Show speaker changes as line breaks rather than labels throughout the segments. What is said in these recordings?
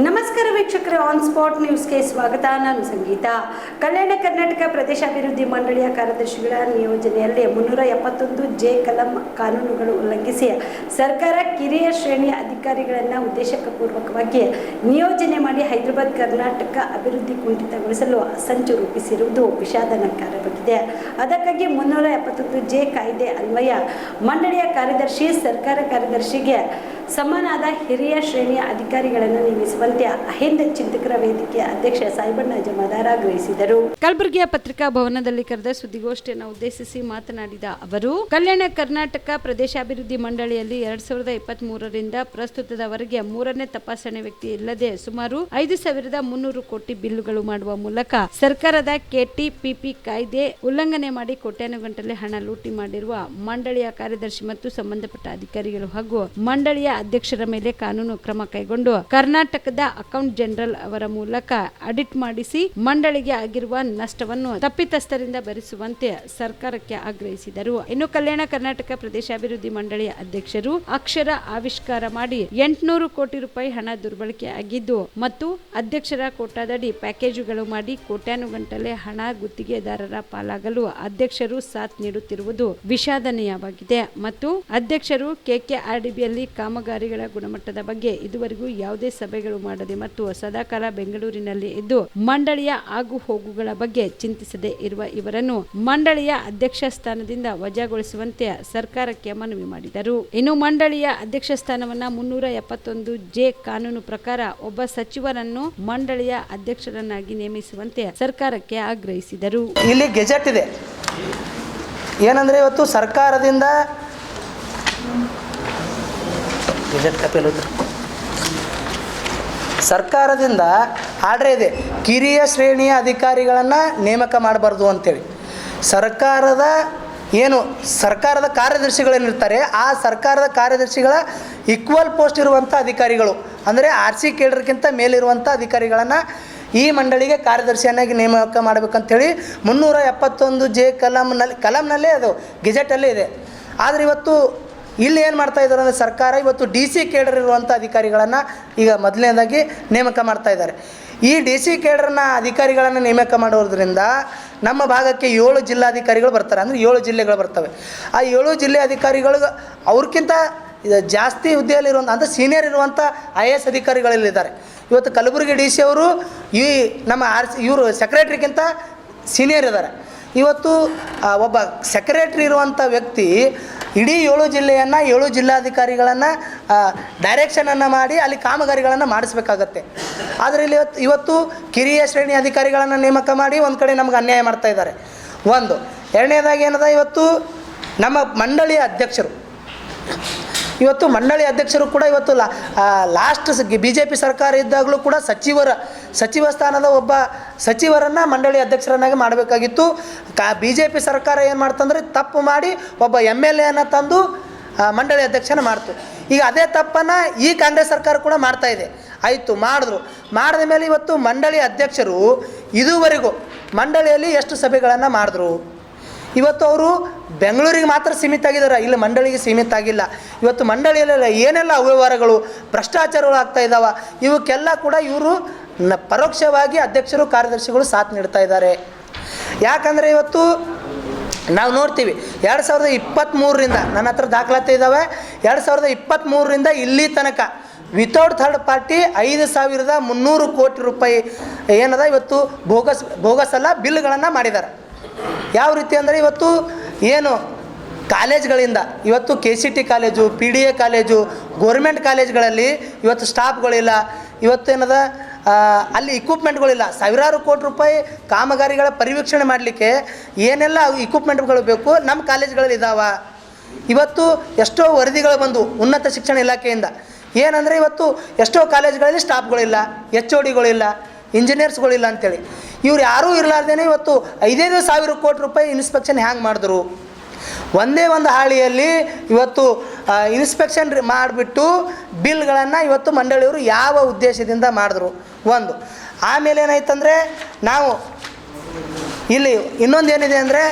ನಮಸ್ಕಾರ ವೀಕ್ಷಕರೇ on spot ನ್ಯೂಸ್ಗೆ ಸ್ವಾಗತ. ನಾನು ಸಂಗೀತ. ಕಲ್ಯಾಣ ಕರ್ನಾಟಕ ಪ್ರದೇಶ ಅಭಿವೃದ್ಧಿ ಮಂಡಳಿಯ ಕಾರ್ಯದರ್ಶಿಗಳ ನಿಯೋಜನೆಯಲ್ಲಿ ಮುನ್ನೂರ ಎಪ್ಪತ್ತೊಂದು ಜೆ ಕಲಂ ಕಾನೂನುಗಳು ಉಲ್ಲಂಘಿಸಿ ಸರ್ಕಾರ ಕಿರಿಯ ಶ್ರೇಣಿಯ ಅಧಿಕಾರಿಗಳನ್ನು ಉದ್ದೇಶಪೂರ್ವಕವಾಗಿ ನಿಯೋಜನೆ ಮಾಡಿ ಹೈದರಾಬಾದ್, ಕರ್ನಾಟಕ ಅಭಿವೃದ್ಧಿ ಕುಂಠಿತಗೊಳಿಸಲು ಸಂಚು ರೂಪಿಸಿರುವುದು ವಿಷಾದನಕಾರವಾಗಿದೆ ಅದಕ್ಕಾಗಿ ಮುನ್ನೂರ ಎಪ್ಪತ್ತೊಂದು ಜೆ ಕಾಯ್ದೆ ಅನ್ವಯ. ಮಂಡಳಿಯ ಕಾರ್ಯದರ್ಶಿ, ಸರ್ಕಾರ ಕಾರ್ಯದರ್ಶಿಗೆ ಸಮನಾದ ಹಿರಿಯ ಶ್ರೇಣಿಯ ಅಧಿಕಾರಿಗಳನ್ನು ನೇಮಿಸುವಂತೆ ಅಹಿಂದ ಚಿಂತಕರ ವೇದಿಕೆಯ ಅಧ್ಯಕ್ಷ ಸಾಯಿಬಣ್ಣ ಜಮಾದಾರ ಆಗ್ರಹಿಸಿದರು. ಕಲಬುರಗಿಯ ಪತ್ರಿಕಾ ಭವನದಲ್ಲಿ ಕರೆದ ಸುದ್ದಿಗೋಷ್ಠಿಯನ್ನು ಉದ್ದೇಶಿಸಿ ಮಾತನಾಡಿದ ಅವರು, ಕಲ್ಯಾಣ ಕರ್ನಾಟಕ ಪ್ರದೇಶಾಭಿವೃದ್ಧಿ ಮಂಡಳಿಯಲ್ಲಿ ಎರಡ್ ಸಾವಿರದ ಇಪ್ಪತ್ತ್ ಮೂರರಿಂದ ಪ್ರಸ್ತುತದವರೆಗೆ ಮೂರನೇ ತಪಾಸಣೆ ವ್ಯಕ್ತಿ ಇಲ್ಲದೆ ಸುಮಾರು ಐದು ಸಾವಿರದ ಮುನ್ನೂರು ಕೋಟಿ ಬಿಲ್ಲುಗಳು ಮಾಡುವ ಮೂಲಕ ಸರ್ಕಾರದ ಕೆಟಿಪಿಪಿ ಕಾಯ್ದೆ ಉಲ್ಲಂಘನೆ ಮಾಡಿ ಕೋಟ್ಯಾನುಗಂಟಲೆ ಹಣ ಲೂಟಿ ಮಾಡಿರುವ ಮಂಡಳಿಯ ಕಾರ್ಯದರ್ಶಿ ಮತ್ತು ಸಂಬಂಧಪಟ್ಟ ಅಧಿಕಾರಿಗಳು ಹಾಗೂ ಮಂಡಳಿಯ ಅಧ್ಯಕ್ಷರ ಮೇಲೆ ಕಾನೂನು ಕ್ರಮ ಕೈಗೊಂಡು ಕರ್ನಾಟಕದ ಅಕೌಂಟ್ ಜನರಲ್ ಅವರ ಮೂಲಕ ಅಡಿಟ್ ಮಾಡಿಸಿ ಮಂಡಳಿಗೆ ಆಗಿರುವ ನಷ್ಟವನ್ನು ತಪ್ಪಿತಸ್ಥರಿಂದ ಭರಿಸುವಂತೆ ಸರ್ಕಾರಕ್ಕೆ ಆಗ್ರಹಿಸಿದರು. ಇನ್ನು ಕಲ್ಯಾಣ ಕರ್ನಾಟಕ ಪ್ರದೇಶಾಭಿವೃದ್ಧಿ ಮಂಡಳಿಯ ಅಧ್ಯಕ್ಷರು ಅಕ್ಷರ ಆವಿಷ್ಕಾರ ಮಾಡಿ ಎಂಟುನೂರು ಕೋಟಿ ರೂಪಾಯಿ ಹಣ ದುರ್ಬಳಕೆ ಆಗಿದ್ದು ಮತ್ತು ಅಧ್ಯಕ್ಷರ ಕೋಟಾದಡಿ ಪ್ಯಾಕೇಜುಗಳು ಮಾಡಿ ಕೋಟ್ಯಾನುಗಂಟಲೆ ಹಣ ಗುತ್ತಿಗೆದಾರರ ಪಾಲಾಗಲು ಅಧ್ಯಕ್ಷರು ಸಾಥ್ ನೀಡುತ್ತಿರುವುದು ವಿಷಾದನೀಯವಾಗಿದೆ. ಮತ್ತು ಅಧ್ಯಕ್ಷರು ಕೆಕೆಆರ್ಡಿಬಿಯಲ್ಲಿ ಕಾಮಗಾರಿಗಳ ಗುಣಮಟ್ಟದ ಬಗ್ಗೆ ಇದುವರೆಗೂ ಯಾವುದೇ ಸಭೆಗಳು ಮಾಡದೆ ಮತ್ತು ಸದಾಕಾಲ ಬೆಂಗಳೂರಿನಲ್ಲಿ ಇದ್ದು ಮಂಡಳಿಯ ಆಗು ಹೋಗುಗಳ ಬಗ್ಗೆ ಚಿಂತಿಸದೆ ಇರುವ ಇವರನ್ನು ಮಂಡಳಿಯ ಅಧ್ಯಕ್ಷ ಸ್ಥಾನದಿಂದ ವಜಾಗೊಳಿಸುವಂತೆ ಸರ್ಕಾರಕ್ಕೆ ಮನವಿ ಮಾಡಿದರು. ಇನ್ನು ಮಂಡಳಿಯ ಅಧ್ಯಕ್ಷ ಸ್ಥಾನವನ್ನ ಮುನ್ನೂರ ಎಪ್ಪತ್ತೊಂದು ಜೆ ಕಾನೂನು ಪ್ರಕಾರ ಒಬ್ಬ ಸಚಿವರನ್ನು ಮಂಡಳಿಯ ಅಧ್ಯಕ್ಷರನ್ನಾಗಿ ನೇಮಿಸುವಂತೆ ಸರ್ಕಾರಕ್ಕೆ ಆಗ್ರಹಿಸಿದರು.
ಇಲ್ಲಿ ಗೆಜೆಟ್ ಇದೆ. ಏನಂದ್ರೆ ಇವತ್ತು ಸರ್ಕಾರದಿಂದ ಕಾಪಿಯಲ್ಲಿ ಹೋದ್ರೆ ಸರ್ಕಾರದಿಂದ ಆರ್ಡ್ರ್ ಇದೆ. ಕಿರಿಯ ಶ್ರೇಣಿಯ ಅಧಿಕಾರಿಗಳನ್ನು ನೇಮಕ ಮಾಡಬಾರ್ದು ಅಂತೇಳಿ. ಸರ್ಕಾರದ ಏನು, ಸರ್ಕಾರದ ಕಾರ್ಯದರ್ಶಿಗಳೇನಿರ್ತಾರೆ ಆ ಸರ್ಕಾರದ ಕಾರ್ಯದರ್ಶಿಗಳ ಈಕ್ವಲ್ ಪೋಸ್ಟ್ ಇರುವಂಥ ಅಧಿಕಾರಿಗಳು, ಅಂದರೆ ಆರ್ ಸಿ ಕೇಡರ್ಗಿಂತ ಮೇಲಿರುವಂಥ ಅಧಿಕಾರಿಗಳನ್ನು ಈ ಮಂಡಳಿಗೆ ಕಾರ್ಯದರ್ಶಿಯನ್ನಾಗಿ ನೇಮಕ ಮಾಡಬೇಕಂಥೇಳಿ ಮುನ್ನೂರ ಎಪ್ಪತ್ತೊಂದು ಜೆ ಕಲಂನಲ್ಲಿ ಕಲಂನಲ್ಲೇ ಅದು ಗೆಜೆಟಲ್ಲೇ ಇದೆ. ಆದರೆ ಇವತ್ತು ಇಲ್ಲಿ ಏನು ಮಾಡ್ತಾ ಇದ್ದಾರೆ ಅಂದರೆ ಸರ್ಕಾರ ಇವತ್ತು ಡಿ ಸಿ ಕೇಡರ್ ಇರುವಂಥ ಅಧಿಕಾರಿಗಳನ್ನು ಈಗ ಮೊದಲನೇದಾಗಿ ನೇಮಕ ಮಾಡ್ತಾ ಇದ್ದಾರೆ. ಈ ಡಿ ಸಿ ಕೇಡರ್ನ ಅಧಿಕಾರಿಗಳನ್ನು ನೇಮಕ ಮಾಡೋದ್ರಿಂದ ನಮ್ಮ ಭಾಗಕ್ಕೆ ಏಳು ಜಿಲ್ಲಾಧಿಕಾರಿಗಳು ಬರ್ತಾರೆ. ಅಂದರೆ ಏಳು ಜಿಲ್ಲೆಗಳು ಬರ್ತವೆ. ಆ ಏಳು ಜಿಲ್ಲೆ ಅಧಿಕಾರಿಗಳು ಅವ್ರಿಗಿಂತ ಇದು ಜಾಸ್ತಿ ಹುದ್ದೆಯಲ್ಲಿರುವಂಥ ಅಂದರೆ ಸೀನಿಯರ್ ಇರುವಂಥ ಐ ಎ ಎಸ್ ಅಧಿಕಾರಿಗಳಲ್ಲಿದ್ದಾರೆ. ಇವತ್ತು ಕಲಬುರಗಿ ಡಿ ಸಿ ಅವರು ಈ ನಮ್ಮ ಆರ್ ಸಿ, ಇವರು ಸೆಕ್ರೆಟ್ರಿಗಿಂತ ಸೀನಿಯರ್ ಇದ್ದಾರೆ. ಇವತ್ತು ಒಬ್ಬ ಸೆಕ್ರೆಟ್ರಿ ಇರುವಂಥ ವ್ಯಕ್ತಿ ಇಡೀ ಏಳು ಜಿಲ್ಲೆಯನ್ನು, ಏಳು ಜಿಲ್ಲಾಧಿಕಾರಿಗಳನ್ನು ಡೈರೆಕ್ಷನನ್ನು ಮಾಡಿ ಅಲ್ಲಿ ಕಾಮಗಾರಿಗಳನ್ನು ಮಾಡಿಸ್ಬೇಕಾಗತ್ತೆ. ಆದರೆ ಇಲ್ಲಿ ಇವತ್ತು ಇವತ್ತು ಕಿರಿಯ ಶ್ರೇಣಿ ಅಧಿಕಾರಿಗಳನ್ನು ನೇಮಕ ಮಾಡಿ ಒಂದು ಕಡೆ ನಮ್ಗೆ ಅನ್ಯಾಯ ಮಾಡ್ತಾ ಇದ್ದಾರೆ. ಒಂದು, ಎರಡನೇದಾಗಿ ಏನದ ಇವತ್ತು ನಮ್ಮ ಮಂಡಳಿಯ ಅಧ್ಯಕ್ಷರು. ಇವತ್ತು ಮಂಡಳಿ ಅಧ್ಯಕ್ಷರು ಕೂಡ ಇವತ್ತು ಲಾಸ್ಟ್ ಬಿ, ಜೆ ಪಿ ಸರ್ಕಾರ ಇದ್ದಾಗಲೂ ಕೂಡ ಸಚಿವರ, ಸಚಿವ ಸ್ಥಾನದ ಒಬ್ಬ ಸಚಿವರನ್ನು ಮಂಡಳಿ ಅಧ್ಯಕ್ಷರನ್ನಾಗಿ ಮಾಡಬೇಕಾಗಿತ್ತು. ಕಾ ಬಿ ಜೆ ಪಿ ಸರ್ಕಾರ ಏನು ಮಾಡ್ತಂದ್ರೆ ತಪ್ಪು ಮಾಡಿ ಒಬ್ಬ ಎಂ ಎಲ್ ಎನ ತಂದು ಮಂಡಳಿ ಅಧ್ಯಕ್ಷನ ಮಾಡ್ತು. ಈಗ ಅದೇ ತಪ್ಪನ್ನು ಈ ಕಾಂಗ್ರೆಸ್ ಸರ್ಕಾರ ಕೂಡ ಮಾಡ್ತಾ ಇದೆ. ಆಯಿತು, ಮಾಡಿದ್ರು. ಮಾಡಿದ ಮೇಲೆ ಇವತ್ತು ಮಂಡಳಿ ಅಧ್ಯಕ್ಷರು ಇದುವರೆಗೂ ಮಂಡಳಿಯಲ್ಲಿ ಎಷ್ಟು ಸಭೆಗಳನ್ನು ಮಾಡಿದ್ರು? ಇವತ್ತು ಅವರು ಬೆಂಗಳೂರಿಗೆ ಮಾತ್ರ ಸೀಮಿತ ಆಗಿದ್ದಾರೆ ಇಲ್ಲಿ ಮಂಡಳಿಗೆ ಸೀಮಿತ ಆಗಿಲ್ಲ. ಇವತ್ತು ಮಂಡಳಿಯಲ್ಲೆಲ್ಲ ಏನೆಲ್ಲ ಅವ್ಯವಹಾರಗಳು, ಭ್ರಷ್ಟಾಚಾರಗಳು ಆಗ್ತಾ ಇದ್ದಾವೆ ಇವಕ್ಕೆಲ್ಲ ಕೂಡ ಇವರು ನ ಪರೋಕ್ಷವಾಗಿ ಅಧ್ಯಕ್ಷರು, ಕಾರ್ಯದರ್ಶಿಗಳು ಸಾಥ್ ನೀಡ್ತಾ ಇದ್ದಾರೆ. ಯಾಕಂದರೆ ಇವತ್ತು ನಾವು ನೋಡ್ತೀವಿ, ಎರಡು ಸಾವಿರದ ಇಪ್ಪತ್ತ್ಮೂರರಿಂದ ನನ್ನ ಹತ್ರ ದಾಖಲಾತಿ ಇದ್ದಾವೆ ಎರಡು ಸಾವಿರದ ಇಪ್ಪತ್ತ್ಮೂರರಿಂದ ಇಲ್ಲಿ ತನಕ ವಿತೌಟ್ ಥರ್ಡ್ ಪಾರ್ಟಿ ಐದು ಸಾವಿರದ ಮುನ್ನೂರು ಕೋಟಿ ರೂಪಾಯಿ ಏನದ ಇವತ್ತು ಬೋಗಸ್ ಬೋಗಸ್ ಅಲ್ಲ ಬಿಲ್ಗಳನ್ನು ಮಾಡಿದ್ದಾರೆ. ಯಾವ ರೀತಿ ಅಂದರೆ ಇವತ್ತು ಏನು ಕಾಲೇಜ್ಗಳಿಂದ, ಇವತ್ತು K C T college, P D A college, government ಕಾಲೇಜ್ಗಳಲ್ಲಿ ಇವತ್ತು ಸ್ಟಾಫ್ಗಳಿಲ್ಲ ಇವತ್ತೇನದ ಅಲ್ಲಿ ಇಕ್ವಿಪ್ಮೆಂಟ್ಗಳಿಲ್ಲ ಸಾವಿರಾರು ಕೋಟಿ ರೂಪಾಯಿ ಕಾಮಗಾರಿಗಳ ಪರಿವೀಕ್ಷಣೆ ಮಾಡಲಿಕ್ಕೆ ಏನೆಲ್ಲ ಇಕ್ವಿಪ್ಮೆಂಟ್ಗಳು ಬೇಕು ನಮ್ಮ ಕಾಲೇಜ್ಗಳಲ್ಲಿ ಇದ್ದಾವೆ ಇವತ್ತು ಎಷ್ಟೋ ವರದಿಗಳು ಬಂದು ಉನ್ನತ ಶಿಕ್ಷಣ ಇಲಾಖೆಯಿಂದ. ಏನಂದರೆ ಇವತ್ತು ಎಷ್ಟೋ ಕಾಲೇಜ್ಗಳಲ್ಲಿ ಸ್ಟಾಫ್ಗಳಿಲ್ಲ, ಎಚ್ ಓ ಡಿಗಳಿಲ್ಲ ಇಂಜಿನಿಯರ್ಸ್ಗಳಿಲ್ಲ ಅಂತೇಳಿ. ಇವ್ರು ಯಾರೂ ಇರಲಾರ್ದೇ ಇವತ್ತು ಐದೈದು ಸಾವಿರ ಕೋಟಿ ರೂಪಾಯಿ ಇನ್ಸ್ಪೆಕ್ಷನ್ ಹ್ಯಾಂಗೆ ಮಾಡಿದ್ರು. ಒಂದೇ ಒಂದು ಹಾಳಿಯಲ್ಲಿ ಇವತ್ತು ಇನ್ಸ್ಪೆಕ್ಷನ್ ಮಾಡಿಬಿಟ್ಟು ಬಿಲ್ಗಳನ್ನು ಇವತ್ತು ಮಂಡಳಿಯವರು ಯಾವ ಉದ್ದೇಶದಿಂದ ಮಾಡಿದ್ರು? ಒಂದು, ಆಮೇಲೆ ಏನಾಯ್ತಂದರೆ ನಾವು ಇಲ್ಲಿ ಇನ್ನೊಂದು ಏನಿದೆ ಅಂದರೆ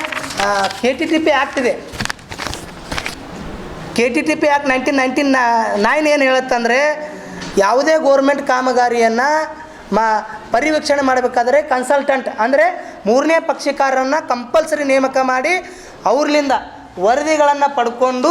K T T P act ಇದೆ. K T T P act nineteen ninety nine ಏನು ಹೇಳುತ್ತಂದರೆ, ಯಾವುದೇ ಗೋರ್ಮೆಂಟ್ ಕಾಮಗಾರಿಯನ್ನು ಮಾ, ಪರಿವೀಕ್ಷಣೆ ಮಾಡಬೇಕಾದ್ರೆ ಕನ್ಸಲ್ಟೆಂಟ್ ಅಂದರೆ ಮೂರನೇ ಪಕ್ಷಿಕಾರರನ್ನು ಕಂಪಲ್ಸರಿ ನೇಮಕ ಮಾಡಿ ಅವ್ರಲಿಂದ ವರದಿಗಳನ್ನು ಪಡ್ಕೊಂಡು